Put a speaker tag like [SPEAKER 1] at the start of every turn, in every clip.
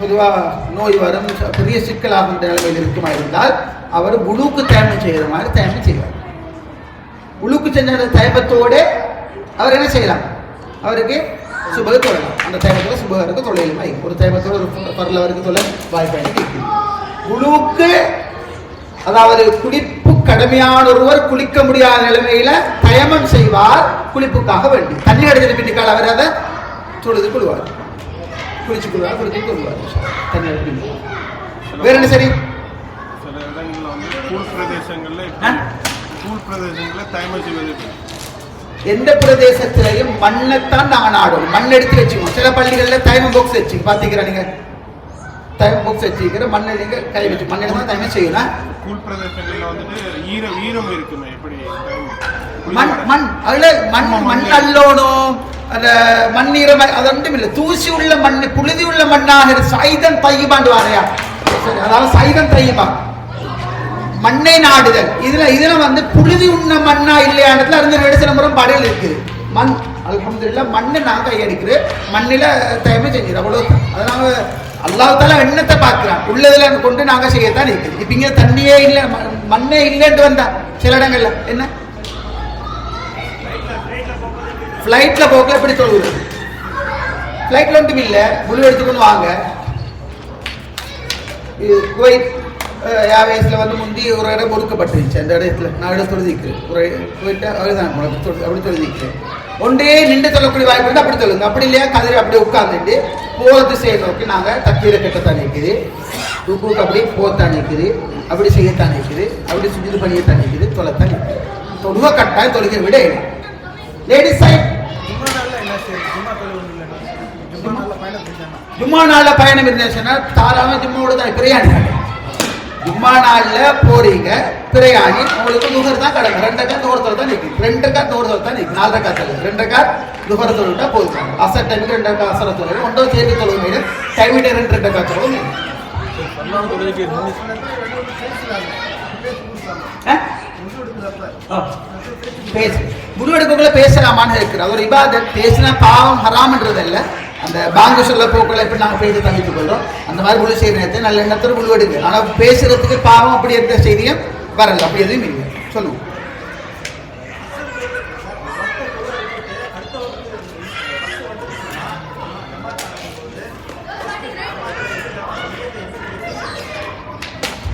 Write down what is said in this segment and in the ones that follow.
[SPEAKER 1] பொதுவாக நோய் வரும் பெரிய சிக்கலாகின்ற நிலைமையில் இருக்குமா இருந்தால் அவர் உழுக்கு தயமம் செய்கிற மாதிரி தயமை செய்வார். உழுக்கு செஞ்ச தயமத்தோட அவர் என்ன செய்யலாம்? அவருக்கு சுபக தொழலாம். அந்த தயமத்தில் சுபகருக்கு தொழிலுமா ஒரு தயமத்தோட ஒரு பரல அவருக்கு தொழில் வாய்ப்பு இருக்குது உழுக்கு அதாவது குளிப்பு கடமையான ஒருவர் குளிக்க முடியாத நிலைமையில தயமம் செய்வார் குளிப்புக்காக வேண்டி. தண்ணி அடிச்சது பின்னிக்கால் அவர் அதை தொழுது கொள்வார். குளிச்சு கொள்வார் தண்ணி அடிச்சு வேற என்ன சரி?
[SPEAKER 2] சில இடங்கள்ல வந்து கூழ் பிரதேசங்கள்ல? கூழ் பிரதேசங்கள்ல தயமம் செய்வது
[SPEAKER 1] எந்த பிரதேசத்திலையும் மண்ணைத்தான் நாங்கள் நாடுவோம் மண் எடுத்து வச்சுக்கோம் சில பள்ளிகளில் டைம் பாக்ஸ் வச்சு. பார்த்துக்கிறேன் நீங்க? டைம் பாக்ஸ் வச்சுக்கிற மண்ணை நீங்க கை வச்சு. மண்ணில் தான் டைம் செய்யணும்.
[SPEAKER 2] கூழ் பிரதேசங்கள்ல வந்துட்டு ஈரம் ஈரம் இருக்குமே. எப்படி?
[SPEAKER 1] மண் மண் அதுல மண் மண் அல்லோணும் அந்த மண்ணீரம் அது ஒன்றும் இல்லை. தூசி உள்ள மண் புழுதி உள்ள மண்ணாக இரு- சைதன் தையுமாண்டு வாரையா சரி, அதாவது சைதன் தையுமா மண்ணை நாடுதல். இதுல இதுல வந்து புழுதி உண்ண மண்ணா இல்லையானதுல அறிஞர் எடுத்த முறை பாடல் இருக்குது மண் அல்ஹம்துலில்லாஹ் மண்ணை நான் கையடிக்கிறேன். மண்ணில தயமை செஞ்சிடும் அவ்வளவு அதை நாங்க அல்லாஹால எண்ணத்தை பார்க்கிறோம் உள்ளதுல கொண்டு நாங்க செய்யத்தான் இருக்குது. இப்ப இங்க தண்ணியே இல்லை மண்ணே இல்லைன்ட்டு வந்தா சில இடங்கள்ல. என்ன? ஃப்ளைட்டில் போக்க எப்படி தொழுகுது ஃப்ளைட்ல வந்துட்டு இல்லை முழு எடுத்துக்கொண்டு வாங்க. இது குவைத் ஏர்வேஸில் வந்து முந்தி ஒரு இடம் கொடுக்கப்பட்டுருச்சு அந்த இடத்துல நான் இடம் தொழுதிக்கிறேன் ஒரு குவைட்ட அப்படி தொழுதிக்கிறேன் ஒன்றே நின்று சொல்லக்கூடிய வாய்ப்பு வந்து அப்படி சொல்லுங்க. அப்படி இல்லையா? கதிரை அப்படியே உட்கார்ந்துட்டு போகிறது செய்ய நோக்கி நாங்கள் தக்கீரை கட்டத்தான் இருக்குது உப்புக்கு அப்படி போத்தான் நிற்குது. அப்படி செய்யத்தான் நிற்குது. அப்படி சுஜிது பண்ணியத்தான் இருக்குது தொலைத்தான் தொழுவ கட்டாயம் தொழுகை விட லேடிஸ் சைட் ஜும்மா நாள்ல பயணம் இருந்துச்சுன்னா தாராளமா ஜும்மாவோட தான் பிரயாணி ஜும்மா நாள்ல போறீங்க. பிரயாணி உங்களுக்கு நுகர் தான் கிடக்கு ரெண்டு கார் நுகரத்தோட தான் நிற்கும் ரெண்டு கார் நுகரத்தோட தான் நிற்கும் நாலரை கார் தொழில் ரெண்டு கார் நுகரத்தோட விட்டா போதும். அசர் டைமுக்கு ரெண்டு கார் அசர தொழில் ஒன்றோ சேர்த்து தொழுகை டைம் விட ரெண்டு ரெண்டு கார் தொழில் பேச. முடிவெடுக்கக்குள்ள பேசலாமான்னு இருக்குது அது ஒரு இபாதத் பேசினா பாவம் ஹராமன்றதல்ல அந்த பாங்கு சொல்ல போக்களை எப்படி நாங்கள் பேசி தங்கிட்டு கொள்றோம் அந்த மாதிரி முழு செய்ய நேரத்தை நல்ல எண்ணத்தோடு முடிவெடுங்க ஆனால் பேசுறதுக்கு பாவம் அப்படி எந்த செய்தியும் வரல. அப்படி எதுவும் இல்லை. சொல்லுவோம்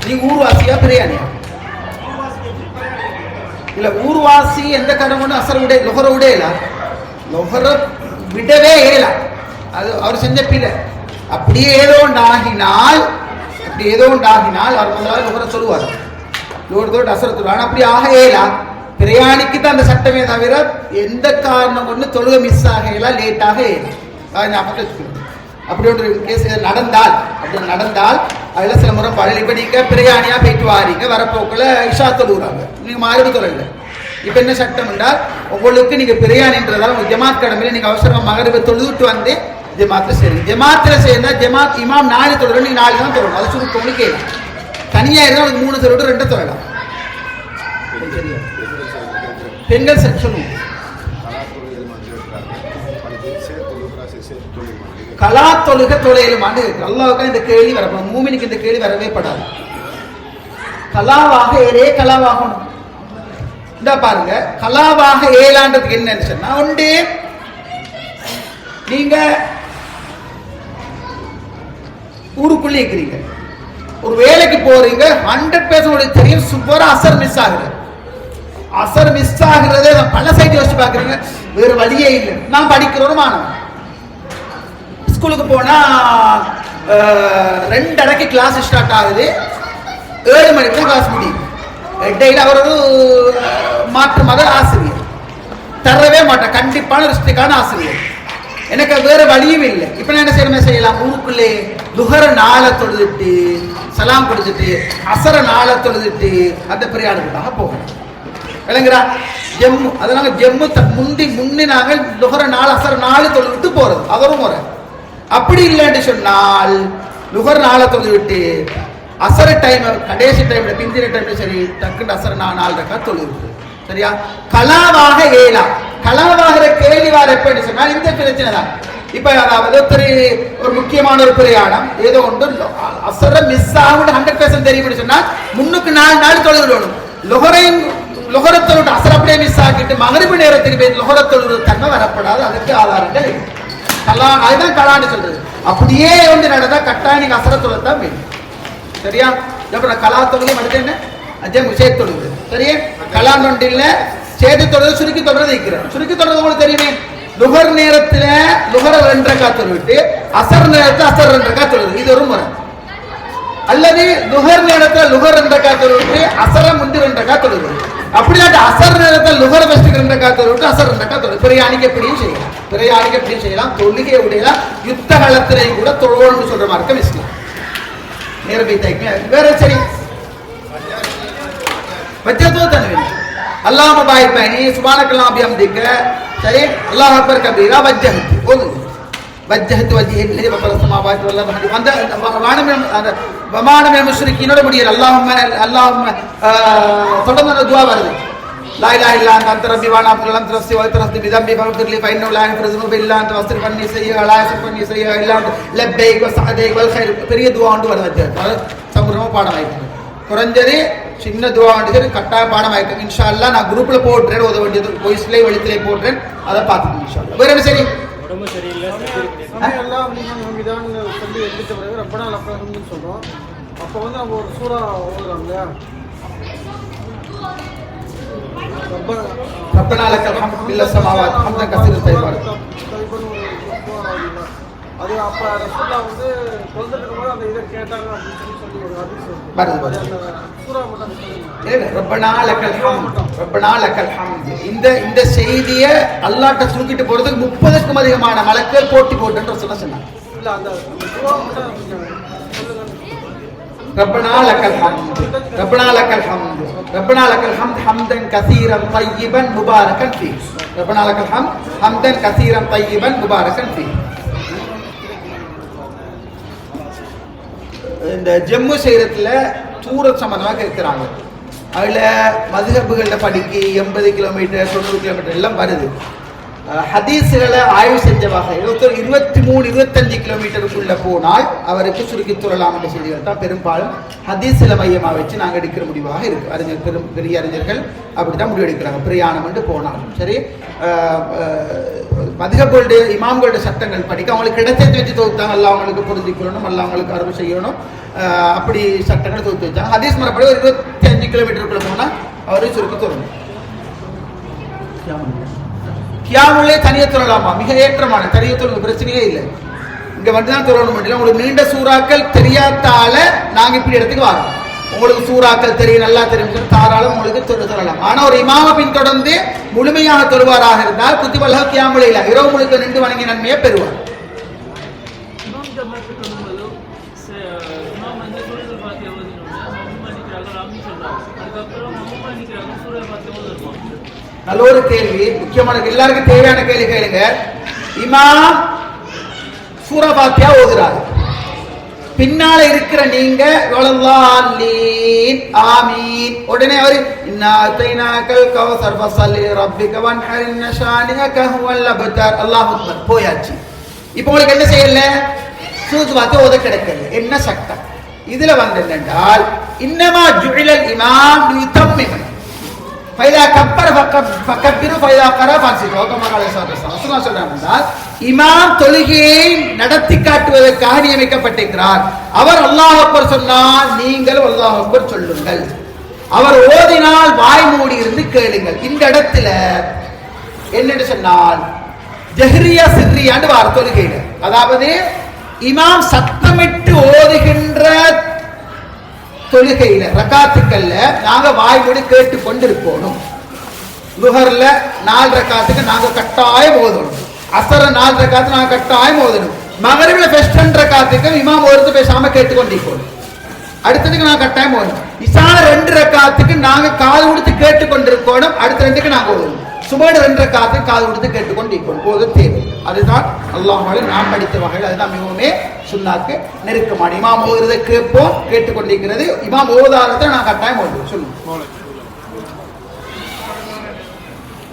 [SPEAKER 1] நீ ஊர்வாசியா பிரியாணியா? இல்ல ஊர்வாசி எந்த கடன் கொண்டு அசர் விட லொஹர விடையில விடவே இயல அது அவர் செஞ்ச பிள்ளை அப்படியே ஏதோ ஒன்றாகினால் அப்படி ஏதோ ஒன்று ஆகினால் அவர் முதலாவது நுகர சொல்லுவார். லோடு தோடு அசர சொல்லுவார். ஆனால் அப்படி ஆக இயலா பிரயாணிக்கு தான் அந்த சட்டமே தவிர எந்த காரணம் கொண்டு தொழுகை மிஸ் ஆகையில லேட்டாக இயலும் அப்படி ஒரு கேஸ் நடந்தால் அப்படி நடந்தால் அதில் சில முறை பழனி இப்போ நீங்கள் பிரயாணியாக போயிட்டு வாரீங்க வரப்போக்கில் இஷா தொழுகிறாங்க நீங்கள் மாறி தொழில் இப்போ என்ன சட்டம் என்றால் உங்களுக்கு நீங்கள் பிரயாணின்றதால உங்கள் ஜமாத் கடமையில் நீங்கள் அவசரமாக மகரிபை தொழுதுட்டு வந்து ஜமாத்தில் சேருங்க. ஜமாத்தில் சேர்ந்தா ஜமாத் இமாம் நாலு தொழில் நீங்கள் நாலு தான் தொழணும். அது சுருக்கவங்களுக்கு கேட்கலாம் தனியாக இருந்தால் உங்களுக்கு மூணு தொழில் ரெண்டு தொழலாம். பெண்கள் சரி கலா தொழுக தொழிலுமான்னு ஆண்டு அல்லாவுக்கு இந்த கேள்வி வரப்படும் மூமினுக்கு இந்த கேள்வி வரவே படாது. கலாவாக ஏறே கலாவாகணும். இந்த பாருங்க கலாவாக ஏலான்றதுக்கு என்னன்னு சொன்னா உண்டு நீங்க ஊருக்குள்ளே இருக்கிறீங்க. ஒரு வேலைக்கு போறீங்க ஹண்ட்ரட் பேர்சன்ட் உங்களுக்கு தெரியும் சூப்பரா அசர் மிஸ் ஆகுது. அசர் மிஸ் ஆகுறதே பல சைட் யோசிச்சு பாக்குறீங்க வேறு வழியே இல்லை. நான் படிக்கிறோம் மாணவன். ஸ்கூலுக்கு போனா ரெண்டு அடைக்கு கிளாஸ் ஸ்டார்ட் ஆகுது. ஏழு மணிக்கு தான் கிளாஸ் முடியும் டெய்லி அவர் ஒரு மாற்று மத ஆசிரியர். தரவே மாட்டேன் கண்டிப்பான ரிஸ்டிக்கான ஆசிரியர். எனக்கு வேற வழியும் இல்லை. இப்போ நான் என்ன செய்யணுமே செய்யலாம். ஊருக்குள்ளே துகர நாளை தொழுதுட்டு சலாம் கொடுத்துட்டு அசர நாளை தொழுதுட்டு அந்த பிரியாளுக்காக போகணும். விளங்குறா? ஜம்மு. அதனால ஜம்மு த- முந்தி முன்னி நாங்கள் லுகர நாள் அசர நாள் தொழுவிட்டு போறது. அது ஒரு முறை. அப்படி இல்லைன்னு சொன்னால் லுகர் நாளை தொழுதுட்டு அசர டைம் கடைசி டைம்ல பிந்தின டைம்ல சரி டக்குன்னு அசர நான் நாலு ரக்கா தொழுவிட்டு சரியா? கலாவாக ஏலா. கலாவாகிற கேள்வி வார எப்படி சொன்னால் இந்த பிரச்சனை தான் இப்ப அதாவது ஒரு ஒரு முக்கியமான ஒரு பிரயாணம். ஏதோ ஒன்று அசர மிஸ் ஆகும் ஹண்ட்ரட் பெர்சன்ட் தெரியும் சொன்னா முன்னுக்கு நாலு நாள் தொழுவிடணும் லொஹரையும் லொஹரத்தொழுட்டு அசர் அப்படியே மிஸ் ஆகிட்டு மகரிப்பு நேரத்துக்கு போய் லொஹரத்தொழுது தன்மை வரப்படாது. அதுக்கு ஆதாரங்கள் கலா அதுதான் கலான்னு சொல்றது. அப்படியே வந்து நடந்தா கட்டாயம் நீங்க அசர தொழுதான் வேணும். சரியா? அப்புறம் கலா தொழுகை மட்டும் என்ன? அஜம் விஷய தொழுது கலா நொண்டில் சேது தொழுது சுருக்கி தொடர் இருக்கிறேன் சுருக்கி தொழுறது உங்களுக்கு தெரியுமே? லுகர் நேரத்துல லுகர ரெண்டு ரக்கா விட்டு அசர் நேரத்துல அசர் ரெண்டு ரக்கா இது ஒரு முறை. அல்லது லுகர் நேரத்துல லுகர் ரெண்டு ரக்கா விட்டு அசர முந்தி ரெண்டு ரக்கா அப்படி அப்படியாட்டு அசர் நேரத்துல லுகர் ஃபஸ்ட்டுக்கு ரெண்டு ரக்கா தொழுவிட்டு அசர் ரெண்டு ரக்கா தொழுது பிரயாணிக்கு எப்படியும் செய்யலாம். பிரயாணிக்கு எப்படியும் செய்யலாம். தொழுகை உடையலாம். யுத்த காலத்திலையும் கூட தொழுவோம்னு சொல்ற மார்க்கம் இஸ்லாம். நேரத்தை தைக்க வேற சரி. வச்சதோ தனவே அல்லாம பாய் பயணி சுபானக்கல்லாம் அபியம்திக்க சரி அல்லாஹ் அக்பர் கபீரா வஜ்ஜஹத். ஓது. வஜ்ஜஹத் வஜ்ஹி இல்லதி வபர சமாவாத் வல்லாஹ் ஹதி அந்த வானமே அந்த வமானமே முஷ்ரிக்கீனோட முடியல. அல்லாஹும்ம அல்லாஹும்ம தொடர்ந்து அந்த துவா வருது. لا اله الا انت انت ربي وانا عبد الله انت نفسي واترفت بذنبي فاغفر لي فانه لا يغفر الذنوب الا انت واصرف عني سيئه لا يصرف عني سيئه الا انت لبيك وسعديك والخير பெரிய துவா உண்டு வருது அது சம்பூர்ணமா பாடம் ஆயிட்டு குறைஞ்சது சின்ன துவா வேண்டியது கட்டாய பாடம் ஆயிட்டு இன்ஷா அல்லாஹ் நான் குரூப்ல போடுறேன் உதவ வேண்டியது வாய்ஸ்லயே வெளித்திலே போடுறேன் அதை பார்த்துக்கோங்க இன்ஷா அல்லாஹ் வேற என்ன சரி
[SPEAKER 3] உடம்பு சரியில்லை
[SPEAKER 4] சமையல்லாம் நீங்கள் நம்பிதான் சொல்லி எழுதிட்ட பிறகு ரப்பனா லப்பனம்னு சொல்கிறோம் அப்போ வந்து நம்ம ஒரு சூறா ஓதுறோம் இல்லையா ரப்பனா
[SPEAKER 1] ربنا لك الحمد بالله السماوات حمدا كثيرا طيبا
[SPEAKER 4] தைபன்னு ஒரு சூறா ஓதுறீங்களா? அது அப்போ ரசூல்லா வந்து குழந்தைட்டு போது அந்த இதை கேட்டாங்க அப்படின்னு சொல்லி சொல்லி ஒரு ஹதீஸ் இருக்கு.
[SPEAKER 1] வருது, வருது.
[SPEAKER 4] அது அந்த சூறா மட்டும் அப்படி சொல்லுங்க
[SPEAKER 1] ரப்பனா லக்கல் ஹம்த் ரப்பனா லக்கல் ஹம்த் இந்த இந்த செய்தியை அல்லாஹ்ட்ட தூக்கிட்டு போறதுக்கு முப்பதுக்கும் அதிகமான மலக்கள் போட்டி போட்டுன்ற சொல்ல சொன்னாங்க ربنا لك الحمد ربنا لك الحمد ربنا لك الحمد حمدا كثيرا طيبا مباركا فيه ربنا لك الحمد حمدا كثيرا طيبا مباركا فيه இந்த ஜம்மு செய்யறதுல தூரத் சம்பந்தமாக இருக்கிறாங்க அதுல மதுகப்புகளில் படிக்கு எண்பது கிலோமீட்டர் தொண்ணூறு கிலோமீட்டர் எல்லாம் வருது அஹ் ஹதீஸுகளை ஆய்வு செஞ்ச வகையில் ஒருத்தர் இருபத்தி மூணு இருபத்தஞ்சு கிலோமீட்டருக்குள்ளே போனால் அவருக்கு சுருக்கி துறலாம் என்ற செய்திகள் தான் பெரும்பாலும் ஹதீஸில் மையமாக வச்சு நாங்கள் எடுக்கிற முடிவாக இருக்கு. அறிஞர் பெரும் பெரிய அறிஞர்கள் அப்படி தான் முடிவெடுக்கிறாங்க. பிரயாணம் என்று போனாலும் சரி மதுகபோல்டு இமாம்களுடைய சட்டங்கள் படிக்க அவங்களுக்கு கிடைச்சது வச்சு தொகுத்தாங்க எல்லாம் அவங்களுக்கு புரிஞ்சுக்கணும் எல்லாம் அவங்களுக்கு அறுவை செய்யணும். அப்படி சட்டங்கள் தொகுத்து வச்சாங்க ஹதீஸ் மரப்படி ஒரு இருபத்தி அஞ்சு கிலோமீட்டருக்குள்ளே போனால் அவரை சுருக்கி துறணும். கியாமுள்ளே தனியாக தொழலாமா மிக ஏற்றமான தனியாக தொழில் பிரச்சனையே இல்லை. இங்க வந்து தான் தொழணும் இல்லை உங்களுக்கு நீண்ட சூறாக்கள் தெரியாதால நாங்க இப்படி இடத்துக்கு வரோம். உங்களுக்கு சூறாக்கள் தெரியும் நல்லா தெரியும். தாராளம் உங்களுக்கு தொழு தொழலாம் ஆனா ஒரு இமாம பின்தொடர்ந்து முழுமையாக தொழுவாராக இருந்தால் குத்திபல்ல கியாமுலை இரவு முழுக்க நின்று வணங்கி நன்மையை பெறுவார்
[SPEAKER 5] இமாம் ஜமாத்து பண்ணும்போது ச- இமாம் வந்து சூரத்தில் பார்த்து ஓதினோம்னா மம்மா நிற்கிறாங்க ராமி சொல்றாங்க அதுக்கப்புறம் மம்மா நிற்கிறாங்க சூரிய பார்த்து ஓதுவோம்
[SPEAKER 1] நல்ல ஒரு கேள்வி முக்கியமான எல்லாருக்கும் தேவையான கேள்வி கேளுங்க. இமாம் சூரா பாத்தியா ஓதுறாரு. பின்னால இருக்கிற நீங்க வலல்லாலீன் ஆமீன். உடனே அவரு இன்னா அத்தைனாக்கல் கௌசர் ஃபஸல்லி ரப்பிக வன்ஹர் இன்ன ஷானியக ஹுவல் அப்தர். அல்லாஹ் அக்பர் போயாச்சு. இப்போ உங்களுக்கு என்ன செய்யல? சூரத் பாத்தியா ஓத கிடைக்கல. என்ன சட்டம்? இதுல வந்து என்னென்றால் இன்னமா ஜுஇலல் இமாம் லியுத்தம்மிம ஃபைதா கப்பர் ஃபக்கபிரு ஃபைதா கர ஃபான்சிட்டு ஓகமா காலை சொல்றாங்க சொல்றாங்க இமாம் தொழுகையை நடத்தி காட்டுவதற்காக நியமிக்கப்பட்டிருக்கிறார். அவர் அல்லாஹ் அக்பர் சொன்னால் நீங்கள் அல்லாஹ் அக்பர் சொல்லுங்கள். அவர் ஓதினால் வாய் மூடி இருந்து கேளுங்கள். இந்த இடத்துல என்னன்னு சொன்னால் ஜெஹ்ரியா சிர்ரியான்னு வார தொழுகையில. அதாவது இமாம் சத்தமிட்டு ஓதுகின்ற தொழுகையில ரக்காத்துக்கள்ல நாங்க வாய்மொழி கேட்டு கொண்டிருக்கணும். லுஹர்ல நாலு ரக்காத்துக்கு நாங்க கட்டாயம் ஓதணும். அசர நாலு ரக்காத்து நாங்க கட்டாயம் ஓதணும். மகரிபில் ஃபெஸ்ட் ரெண்டு ரக்காத்துக்கு இமாம் ஒருத்து பேசாம கேட்டுக்கொண்டிருக்கணும். அடுத்ததுக்கு நாங்க கட்டாயம் ஓதணும். இசான ரெண்டு ரக்காத்துக்கு நாங்க காது கொடுத்து கேட்டுக்கொண்டிருக்கணும். அடுத்த ரெண்டுக்கு நாங்க ஓதணும். சுபேடு என்ற காத்து காது கொடுத்து கேட்டுக்கொண்டு போது தேவை. அதுதான் அல்லாஹ் நாம் படித்த வகையில் அதுதான் மிகவுமே சுண்ணாக்கு நெருக்கமான. இமாம் ஓதுறதை கேட்போம் கேட்டுக்கொண்டிருக்கிறது இமாம் ஓதாரத்தை நான் கட்டாயம் ஓதுவோம் சொல்லுங்க.
[SPEAKER 2] மோளை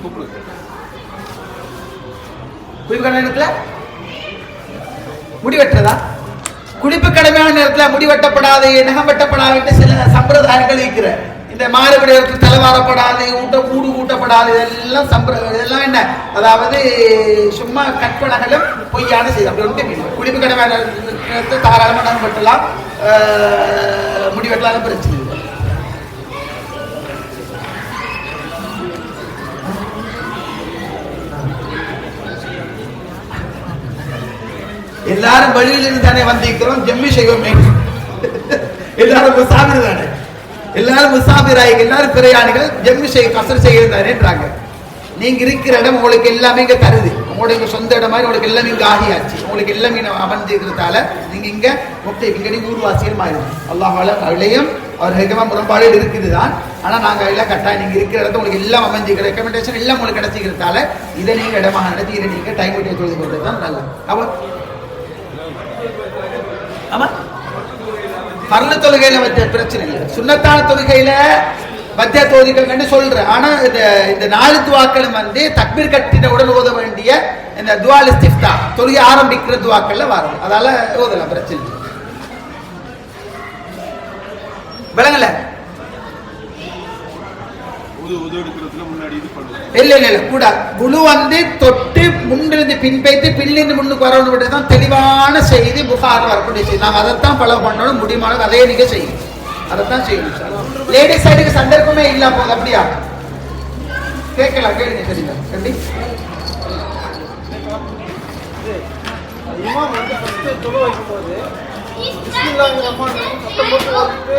[SPEAKER 2] கூப்பிடு
[SPEAKER 1] முடி குளிப்பு கடமையான நேரத்தில் முடிவெட்டப்படாது நகம் வெட்டப்படாது சில சம்பிரதாயங்கள் இருக்கிற. இந்த மாறுபடிகளுக்கு தலைவாரப்படாது ஊட்ட கூடு ஊட்டப்படாது இதெல்லாம் சம்பிர இதெல்லாம் என்ன? அதாவது சும்மா கற்பனைகளும் பொய்யான செய்தி. அப்படி ஒன்றும் குடிப்பு குளிப்பு கடமையான தாராளமாக வெட்டலாம் ஆஹ், முடி வெட்டலாம் பிரச்சனை எல்லாரும் வெளியிலிருந்து தானே வந்திருக்கிறோம். ஜம்மி செய்வோமே. எல்லாரும் முசாபிர் தானே எல்லாரும் முசாபிராய் எல்லாரும் பிரயாணிகள் ஜம்மி செய்ய கசர் செய்கிறானேன்றாங்க நீங்க இருக்கிற இடம் உங்களுக்கு எல்லாமே இங்க தருது. உங்களுக்கு சொந்த இடம் மாதிரி உங்களுக்கு எல்லாமே இங்க ஆகியாச்சு. உங்களுக்கு எல்லாமே அமர்ந்திருக்கிறதால நீங்க இங்க முக்தி இங்க நீங்க ஊர்வாசியம் மாறிடும் அல்லாஹால அதுலயும் அவர் ஹெகமா முரண்பாடுகள் இருக்குது தான் ஆனா நாங்க எல்லாம் கட்டாயம் நீங்க இருக்கிற இடத்த உங்களுக்கு எல்லாம் அமைஞ்சிக்கிற ரெக்கமெண்டேஷன் எல்லாம் உங்களுக்கு கிடைச்சிக்கிறதால இதை நீங்க இடமாக நடத்தி இதை நீங்க டைம் விட்டு தொழுது கொள்றது தான் நல்லது. ஆமா ஆமா? பரல தொழுகையில வச்ச பிரச்சனை இல்லை. சுண்ணத்தான தொழுகையில மத்திய தொகுதிகள் சொல்றேன். ஆனா இந்த இந்த நாலு துவாக்களும் வந்து தக்பீர் கட்டின உடன் ஓத வேண்டிய இந்த துவால் இஸ்திஃப்தா தொழுகை ஆரம்பிக்கிற துவாக்கள்ல வரும். அதால ஓதலாம் பிரச்சனை இல்லை. விளங்கல? இல்ல இல்ல இல்ல கூட. குழு வந்து தொட்டு முன்னிருந்து பின்பைத்து பின்னிருந்து முன்னுக்கு வரணும் தான் தெளிவான செய்தி புகார் வரக்கூடிய செய்தி. நாங்க அதைத்தான் ஃபாலோ பண்ணணும். முடியுமான அதே நீங்க செய்யும் அதைத்தான் செய்யணும் லேடிஸ் சைடுக்கு சந்தர்ப்பமே இல்ல போகுது அப்படியா? கேட்கலாம் கேளுங்க சரிங்க எப்படி?
[SPEAKER 4] இமாம் வந்து ஃபஸ்ட்டு தொழு வைக்கும்போது பிஸ்மில்லாஹி ரஹ்மான் சத்தம் போட்டு ஓதிட்டு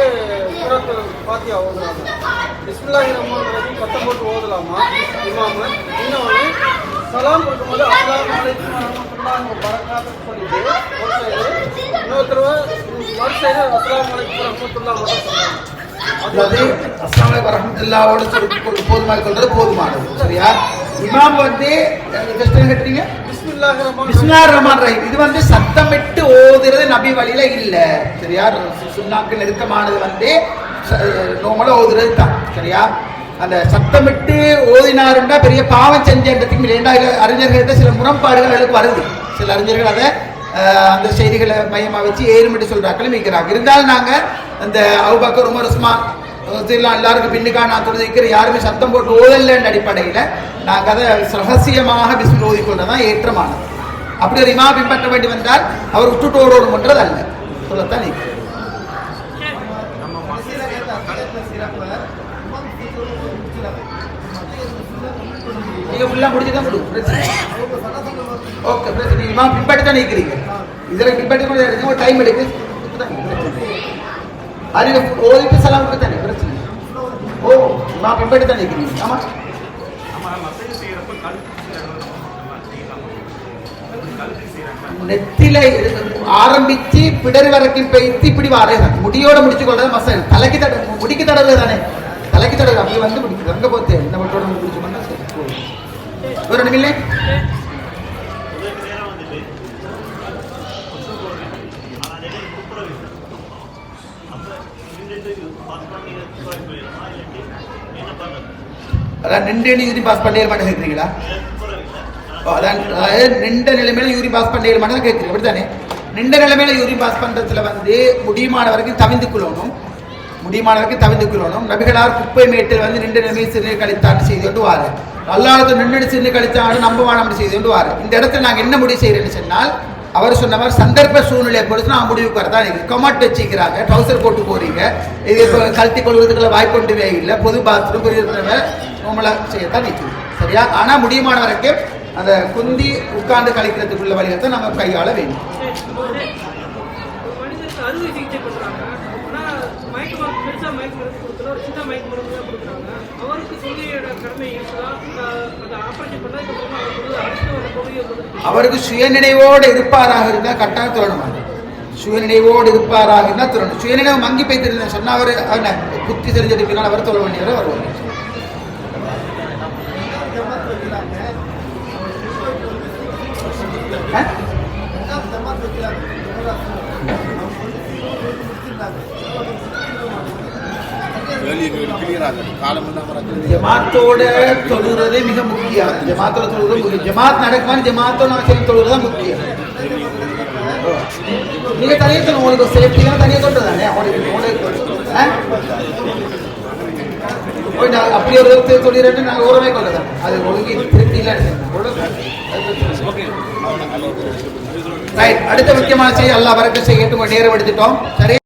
[SPEAKER 4] சூரத்து ஃபாத்தியா ஓதுறாங்க பிஸ்மில்லாஹி ரஹ்மான் சத்தம் போட்டு ஓதலாமா இமாமு இன்னொன்று சலாம் கொடுக்கும்போது அஸ்ஸலாமு அலைக்கும் வரஹ்மத்துல்லாஹி சொல்லிட்டு ஒரு சைடு இன்னொருத்தர் மறு சைடு அஸ்ஸலாமு அலைக்கும் வரஹ்மத்துல்லாஹி மட்டும் சொல்றாங்க
[SPEAKER 1] அதாவது அஸ்ஸலாமு போதுமாக சொல்றது போதுமானது சரியா இமாம் வந்து கஷ்டம் கேட்டீங்க? பிஸ்மில்லாஹிர் ரஹ்மான் ரஹீம் இது வந்து சத்தமிட்டு ஓதுறது நபி வழியில இல்ல. சரியா? சுண்ணாக்கு நெருக்கமானது வந்து நோமல ஓதுறது தான். சரியா? அந்த சத்தமிட்டு ஓதினாருண்டா பெரிய பாவம் செஞ்சதுக்கு இல்லைண்டா அறிஞர்கள்ட்ட சில முரண்பாடுகள் அதுக்கு வருது. சில அறிஞர்கள் அதை அந்த செய்திகளை மையமா வச்சு ஏறுமிட்டு சொல்றாக்களும் இருக்கிறாங்க இருந்தாலும் நாங்க அந்த அவுபாக்கர் உமர் உஸ்மான் எல்லாருக்கும் பின்னுக்கா நான் தொழுதிக்கிற யாருமே சத்தம் போட்டு ஓதல்லன்ற அடிப்படையில் நாங்கள் அதை ரகசியமாக பிஸ்மில் ஓதிக்கொண்டதான் ஏற்றமானது. அப்படி ஒரு இமா பின்பற்ற வேண்டி வந்தால் அவர் விட்டுட்டு ஓடணும்ன்றது அல்ல. சொல்லத்தான் நீங்க நீங்க ஃபுல்லா ஓகே பிரச்சனை இமா பின்பற்றி தான் நிற்கிறீங்க இதில் பின்பற்றி கூட ஒரு டைம் எடுக்கு. அது ஓதிட்டு சலாம் கொடுத்து தானே பிரச்சனை இல்லை. ஓ இமா பின்பற்றி தான் நிற்கிறீங்க ஆமா நெத்தில ஆரம்பிச்சு பிடரி வரைக்கும் பெய்த்து இப்படி வாரேன் முடியோட முடிச்சு கொள்றது மசால் தலைக்கு தட முடிக்கு தடவை தானே தலைக்கு தடவை அப்படி வந்து முடிக்குது அங்க போத்தே இந்த மட்டும் முடிச்சு பண்ணா சரி ஒரு நிமில்லே அதான் நின்று யூரி பாஸ் பண்ணிட மாட்டேன் கேட்குறீங்களா அதான் அதாவது நின்ற நிலைமையில யூரி பாஸ் பண்ணிட மாட்டேன் கேட்குறீங்க அப்படித்தானே? நின்ற நிலைமையில யூரி பாஸ் பண்றதுல வந்து முடியுமான வரைக்கும் தவிந்து கொள்ளணும். முடியுமான வரைக்கும் தவிந்து கொள்ளணும். நபிகளார் குப்பை மேட்டில் வந்து நின்ற நிலைமையை சிறுநீர் கழித்தான்னு செய்து கொண்டு வாரு. அல்லாஹத்தை நின்று சிறுநீர் கழித்தான்னு நம்பவான செய்து கொண்டு வாரு. இந்த இடத்துல நாங்கள் என்ன முடிவு செய்யறேன்னு சொன்னால் அவர் சொன்ன மாதிரி சந்தர்ப்ப சூழ்நிலையை பொறுத்து நான் முடிவுக்கு வரதா இருக்கு கமாட் வச்சுக்கிறாங்க. ட்ரௌசர் போட்டு போறீங்க. இது இப்போ கழட்டி கொள்வதுக்குள்ள வாய்ப்புண்டுவே இல்லை. பொது பாத்ரூம் பெரிய நார்மலாக செய்யத்தான் நிற்குது சரியா? ஆனால் முடியுமான வரைக்கும் அந்த குந்தி உட்கார்ந்து கழிக்கிறதுக்குள்ள வழிகளை தான் நம்ம கையாள வேண்டும்.
[SPEAKER 5] அவருக்கு அவருக்கு
[SPEAKER 1] சுயநினைவோடு இருப்பாராக இருந்தால் கட்டாயம் தோணும் சுயநினைவோடு இருப்பாராக இருந்தால் திறனும் சுயநினைவு மங்கி போய்த்திருந்தேன் சொன்னால் அவர் என்ன புத்தி தெரிஞ்சிருக்கிறான் அவர் சொல்ல வேண்டியவர் வருவார். Huh? ஜமாத்தோட தொழுகிறது மிக முக்கியம். ஜமாத்தோட தொழுகிறது முக்கியம். ஜமாத் நடக்குமான்னு ஜமாத்தோட நான் சேர்ந்து தொழுகிறது தான் முக்கியம். நீங்க தனியா சொல்லுங்க உங்களுக்கு சேஃப்டி தான் தனியா சொல்றது தானே உங்களுக்கு உங்களுக்கு ஆ? போய் நான் அப்படி ஒரு நாங்கள் கொள்ளதான் அது உங்களுக்கு திருப்தி இல்லை. ரைட் அடுத்த முக்கியமான செய்தி அல்லாஹ் வரக்கு செய்ய நேரம் எடுத்துட்டோம். சரி.